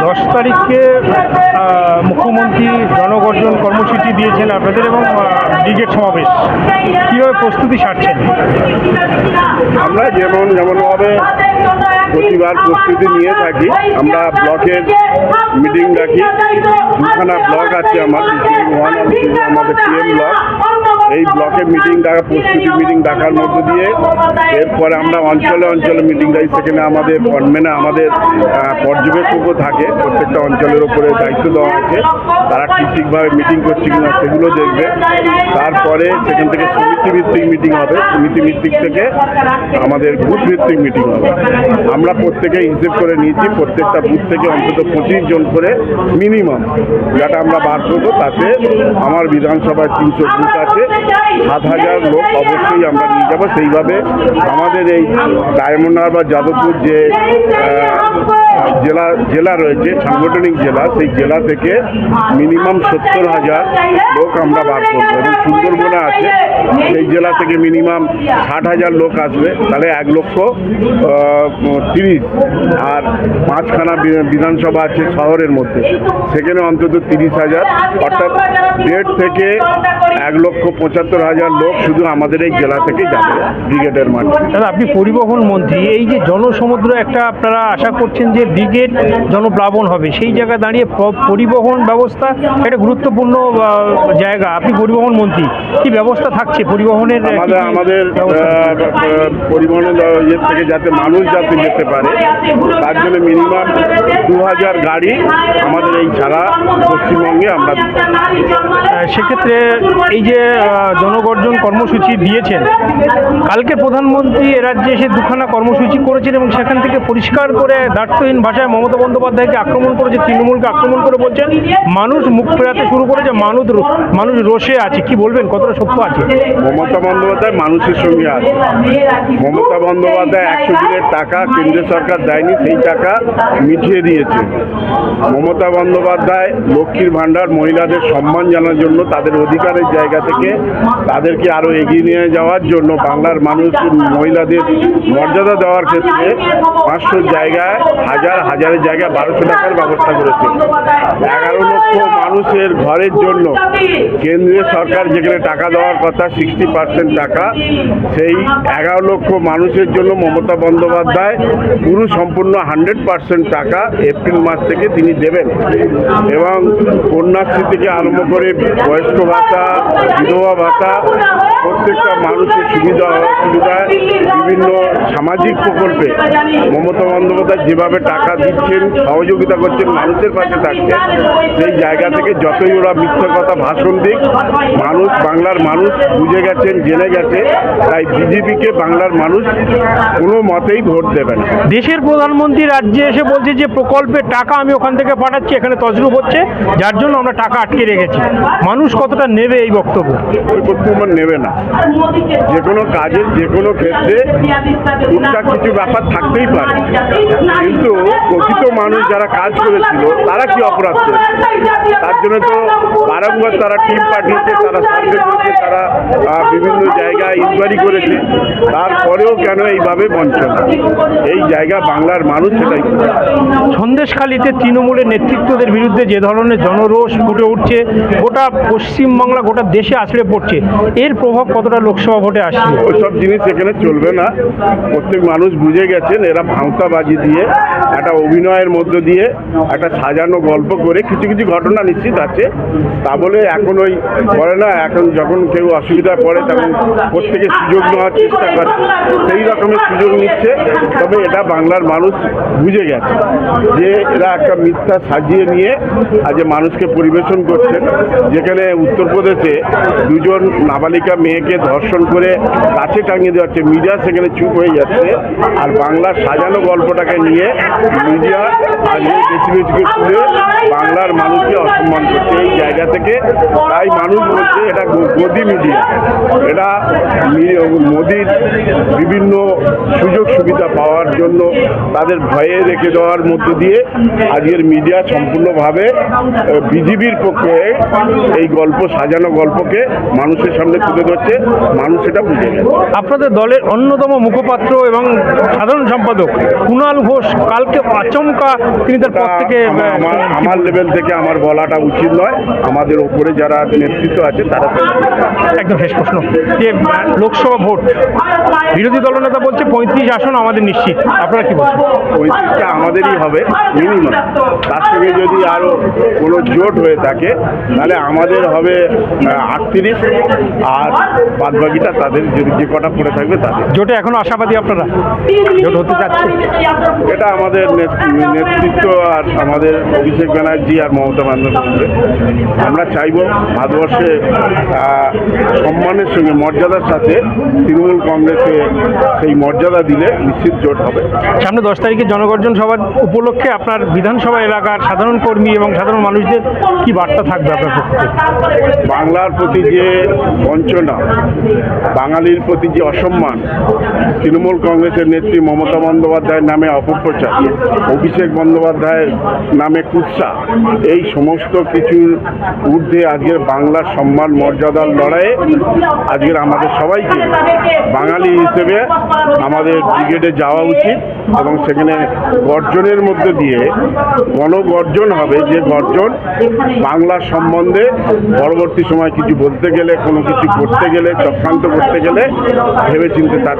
দশ তারিখে আহ, মুখ্যমন্ত্রী জনগর্জন কর্মসূচি দিয়েছেন আপনাদের এবং ব্রিগেড সমাবেশ। কীভাবে প্রস্তুতি সারছেন? আমরা যেমন যেমনভাবে প্রতিবার প্রস্তুতি নিয়ে থাকি আমরা ব্লকের মিটিং ডাকি। দুখানা ব্লক আছে আমার ওয়ান আমাদের পিএম ব্লক। এই ব্লকের মিটিং ডাকা প্রস্তুতি মিটিং ডাকার মধ্য দিয়ে। এরপরে আমরা অঞ্চলে অঞ্চলে মিটিং ডাকি সেখানে আমাদের গভর্নমেন্টে আমাদের পর্যবেক্ষকও থাকে। প্রত্যেকটা অঞ্চলের ওপরে দায়িত্ব দেওয়া আছে তারা ঠিক ঠিকভাবে মিটিং করছে কিনা সেগুলো দেখবে। তারপরে সেখান থেকে সমিতি ভিত্তিক মিটিং হবে। সমিতি ভিত্তিক থেকে আমাদের বুথ ভিত্তিক মিটিং হবে। আমরা প্রত্যেকে হিসেব করে নিয়েছি প্রত্যেকটা বুথ থেকে অন্তত পঁচিশ জন করে মিনিমাম যেটা আমরা বার করব তাতে আমার বিধানসভায় তিনশো বুথ আছে। সাত হাজার লোক অবশ্যই আমরা নিয়ে যাব। সেইভাবে আমাদের এই ডায়মন্ড হারবার যাদবপুর যে জেলা জেলা রয়েছে, সাংগঠনিক জেলা, সেই জেলা থেকে মিনিমাম সত্তর হাজার লোক আমরা বার করব। এবং সুন্দরবনে আছে, সেই জেলা থেকে মিনিমাম ষাট হাজার লোক আসবে। তাহলে এক লক্ষ তিরিশ আর পাঁচখানা বিধানসভা আছে শহরের মধ্যে। সেখানে অন্তত তিরিশ হাজার। অর্থাৎ দেড় থেকে এক লক্ষ পঁচাত্তর হাজার লোক শুধু আমাদের এই জেলা থেকে যাবে ব্রিগেডের মাঠে। দাদা আপনি পরিবহন মন্ত্রী এই যে জনসমুদ্র একটা আপনারা আশা করছেন যে ব্রিগেড জনপ্লাবন হবে সেই জায়গায় দাঁড়িয়ে পরিবহন ব্যবস্থা একটা গুরুত্বপূর্ণ জায়গা। আপনি পরিবহন মন্ত্রী কি ব্যবস্থা থাকছে পরিবহনের আমাদের আমাদের পরিবহনের ইয়ে থেকে যাতে মানুষ যাতে যেতে পারে তার জন্য মিনিমাম দু হাজার গাড়ি আমাদের এই সারা পশ্চিমবঙ্গে আমরা সেক্ষেত্রে এই যে জনগর্জন কর্মসূচি দিয়েছেন। কালকে প্রধানমন্ত্রী রাজ্যে এসে দুখানা কর্মসূচি করেছেন এবং সেখান থেকে পরিষ্কার করে দার্থহীন ভাষায় মমতা বন্দ্যোপাধ্যায়কে আক্রমণ করেছে, তৃণমূলকে আক্রমণ করে বলছেন মানুষ মুখ ফেরাতে শুরু করেছে, মানুষ মানুষ রোষে আছে। কি বলবেন? কতটা সত্য আছে? মমতা বন্দ্যোপাধ্যায় মানুষের সঙ্গে আছে। মমতা বন্দ্যোপাধ্যায় একশো দিনের টাকা কেন্দ্র সরকার দেয়নি, সেই টাকা মিটিয়ে দিয়েছে। মমতা বন্দ্যোপাধ্যায় লক্ষ্মীর ভাণ্ডার মহিলাদের সম্মান জানার জন্য তাদের অধিকারের জায়গা থেকে তাদেরকে আরও এগিয়ে নিয়ে যাওয়ার জন্য বাংলার মানুষ, মহিলাদের মর্যাদা দেওয়ার ক্ষেত্রে পাঁচশো জায়গায়, হাজার, হাজারের জায়গায় বারোশো টাকার ব্যবস্থা করেছে। এগারো লক্ষ মানুষের ঘরের জন্য কেন্দ্রীয় সরকার যেখানে টাকা দেওয়ার কথা সিক্সটি পার্সেন্ট টাকা, সেই এগারো লক্ষ মানুষের জন্য মমতা বন্দ্যোপাধ্যায় পুরো সম্পূর্ণ হান্ড্রেড পার্সেন্ট টাকা এপ্রিল মাস থেকে তিনি দেবেন। এবং কন্যাশ্রী থেকে আরম্ভ করে বয়স্ক ভাতা, বিধবা ভাতা প্রত্যেকটা মানুষের সুবিধা সুবিধায় বিভিন্ন সামাজিক প্রকল্পে মমতা বন্দ্যোপাধ্যায় যেভাবে টাকা দিচ্ছেন সহযোগিতা করছেন মানুষের পাশে থাকছেন সেই জায়গা থেকে যতই ওরা মিথ্যা কথা ভাষণ দিক মানুষ বাংলার মানুষ বুঝে গেছেন জেনে গেছে তাই বিজেপিকে বাংলার মানুষ কোনো মতেই ভোট দেবে না। দেশের প্রধানমন্ত্রী রাজ্যে এসে বলছে যে প্রকল্পের টাকা আমি ওখান থেকে পাঠাচ্ছি এখানে তজরুপ হচ্ছে যার জন্য আমরা টাকা আটকে রেখেছি। মানুষ কতটা নেবে এই বক্তব্য? ওই বক্তব্য নেবে না। যে কোনো কাজের যে কোনো ক্ষেত্রে টুকটাক কিছু ব্যাপার থাকতেই পারে। কিন্তু প্রকৃত মানুষ যারা কাজ করেছিল, তারা কি অপরাধ করেছে? তার জন্য তো বারংবার তারা টিম পাঠিয়েছে, তারা সার্ভে করেছে, তারা বিভিন্ন জায়গায় ইনকোয়ারি করেছে তারপরেও কেন এইভাবে বঞ্চনা? এই জায়গা বাংলার মানুষ সেটাই সন্দেশখালীতে তৃণমূলের নেতৃত্বদের বিরুদ্ধে যে ধরনের জনরোষ ফুটে উঠছে গোটা পশ্চিমবাংলা গোটা দেশে আছড়ে পড়ছে এর প্রভাব কতটা লোকসভা ভোটে আসছে? ওইসব জিনিস এখানে চলবে না। প্রত্যেক মানুষ বুঝে গেছেন এরা ভাঁওতাবাজি দিয়ে একটা অভিনয়ের মধ্য দিয়ে একটা সাজানো গল্প করে কিছু কিছু ঘটনা নিশ্চিত আছে। তা বলে এখন ওই বলে না এখন যখন কেউ অসুবিধায় পড়ে তখন প্রত্যেকে সুযোগ নেওয়ার চেষ্টা করে। সেই রকমের সুযোগ নিচ্ছে, তবে এটা বাংলার মানুষ বুঝে গেছে যে এরা একটা মিথ্যা সাজিয়ে নিয়ে আজ মানুষকে পরিবেশন করছেন যেখানে উত্তরপ্রদেশে দুজন নাবালিকা মেয়েকে ধর্ষণ করে কাছে টাঙিয়ে দেওয়া হচ্ছে। মিডিয়া সেখানে চুপ হয়ে যাচ্ছে আর বাংলার সাজানো গল্পটাকে নিয়ে মিডিয়া আজকে বেশি বেশি করে বাংলার মানুষকে অসম্মান করছে। এই জায়গা থেকে তাই মানুষ বলছে এটা গদি মিডিয়া। এটা মোদির বিভিন্ন সুযোগ সুবিধা পাওয়ার জন্য তাদের ভয়ে রেখে দেওয়ার মধ্য দিয়ে আজকের মিডিয়া সম্পূর্ণভাবে বিজেপির পক্ষে এই গল্প সাজানো গল্পকে মানুষের সামনে তুলে ধরছে। মানুষ এটা বুঝে আপনাদের দলের অন্যতম মুখপাত্র এবং সাধারণ সম্পাদক কুণাল ঘোষ কালকে আচমকা তিনি তার পদ থেকে আমার লেভেল থেকে আমার বলাটা উচিত নয়। আমাদের ওপরে যারা নেতৃত্ব আছে তারা একদম শেষ প্রশ্ন। যে লোকসভা ভোট। বিরোধী দলনেতা বলছে পঁয়ত্রিশ আসন আমাদের নিশ্চিত। আপনারা কি বলছেন? পঁয়ত্রিশটা আমাদেরই হবে মিনিমাম তার সঙ্গে যদি আরও কোনো জোট হয়ে থাকে তাহলে আমাদের হবে আটত্রিশ। আর বাদবাকিটা তাদের যদি যে কটা পড়ে থাকবে তাদের। জোটে এখনও আশাবাদী আপনারা? জোট হতে চাচ্ছে। এটা আমাদের নেতৃত্ব আর আমাদের অভিষেক ব্যানার্জি আর মমতা বন্দ্যোপাধ্যায়। আমরা চাইব ভারতবর্ষে সম্মানের সঙ্গে মর্যাদার সাথে তৃণমূল কংগ্রেসে সেই মর্যাদা দিলে নিশ্চিত জোট হবে। সামনে দশ তারিখে জনগর্জন সভা উপলক্ষে আপনার বিধানসভা এলাকার সাধারণ কর্মী এবং সাধারণ মানুষদের কি বার্তা থাকবে আপনার পক্ষ? বাংলার প্রতি যে বঞ্চনা বাঙালির প্রতি যে অসম্মান তৃণমূল কংগ্রেসের নেত্রী মমতা বন্দ্যোপাধ্যায়ের নামে অপপ্রচার অভিষেক বন্দ্যোপাধ্যায়ের নামে কুৎসা এই সমস্ত কিছুর ঊর্ধ্বে আজকের বাংলার সম্মান মর্যাদার লড়াইয়ে আজকের আমাদের সবাইকে বাঙালি হিসেবে আমাদের ব্রিগেডে যাওয়া উচিত এবং সেখানে গর্জনের মধ্যে দিয়ে গণগর্জন হবে। যে গর্জন বাংলার সম্বন্ধে পরবর্তী সময় কিছু বলতে গেলে, কোনো কিছু করতে গেলে, চক্রান্ত করতে গেলে ভেবে চিনতে তার